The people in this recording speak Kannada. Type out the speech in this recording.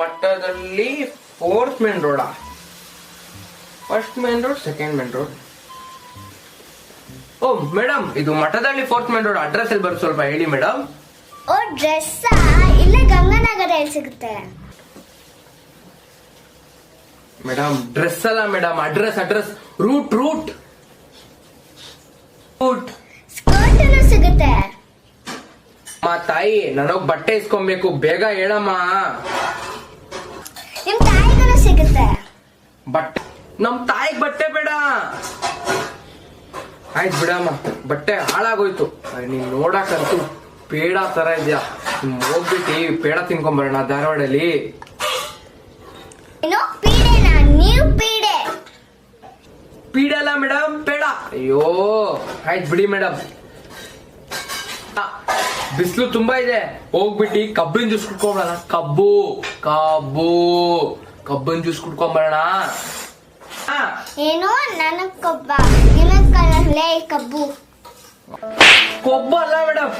ಮಟ್ಟದಲ್ಲಿ fourth main ರೋಡಾ first main road second main road ಓ ಮೇಡಮ್ ಇದು ಮಠದಲ್ಲಿ ಫೋರ್ತ್ ಮೇನ್ ರೋಡ್ ಅಡ್ರೆಸ್ ಎಲ್ಲಿ ಬರುತ್ತೆ ಸ್ವಲ್ಪ ಹೇಳಿ ಮೇಡಮ್ ಓ ಡ್ರೆಸ್ ಇಲ್ಲೇ ಗಂಗಾನಗರಲ್ಲಿ ಸಿಗುತ್ತೆ. ಮೇಡಮ್ ಡ್ರೆಸ್ ಅಲ್ಲ madam address address route route route skirt ಸಿಗುತ್ತೆ. ಮಾ ತಾಯಿ ನನಗ್ ಬಟ್ಟೆ ಇಸ್ಕೊಬೇಕು. ಬೇಗ ಹೇಳಮ್ಮ. ನಮ್ ತಾಯಿಗ್ ಬಟ್ಟೆ ಬೇಡ. ಆಯ್ತು ಬಿಡಮ್ಮ ಬಟ್ಟೆ ಹಾಳಾಗೋಯ್ತು. ನೀನ್ ನೋಡಕ್ಕಂತೂ ಪೇಡ ತರ ಇದ್ಯಾ? ಹೋಗ್ಬಿಟ್ಟು ಪೇಡ ತಿನ್ಕೊಂಬರೋಣ ಧಾರವಾಡಲ್ಲಿ. ಪೀಡೆ ಪೀಡಲ್ಲ ಮೇಡಮ್ ಪೇಡ. ಅಯ್ಯೋ ಆಯ್ತು ಬಿಡಿ ಮೇಡಮ್ ಬಿಸಿಲು ತುಂಬಾ ಇದೆ. ಹೋಗ್ಬಿಟ್ಟು ಕಬ್ಬಿನ ಜ್ಯೂಸ್ ಕುಡ್ಕೊಂಬರೋಣ. ಕಬ್ಬು ಕಬ್ಬು ಕಬ್ಬಿನ ಜ್ಯೂಸ್ ಕುಡ್ಕೊಂಬರೋಣ. ಏನು ನನಗ್ ಕೊಬ್ಬ ನಿನಗ್ ಕಲರ್ಲೇ ಕಬ್ಬು. ಕೊಬ್ಬ ಅಲ್ಲ ಮೇಡಮ್.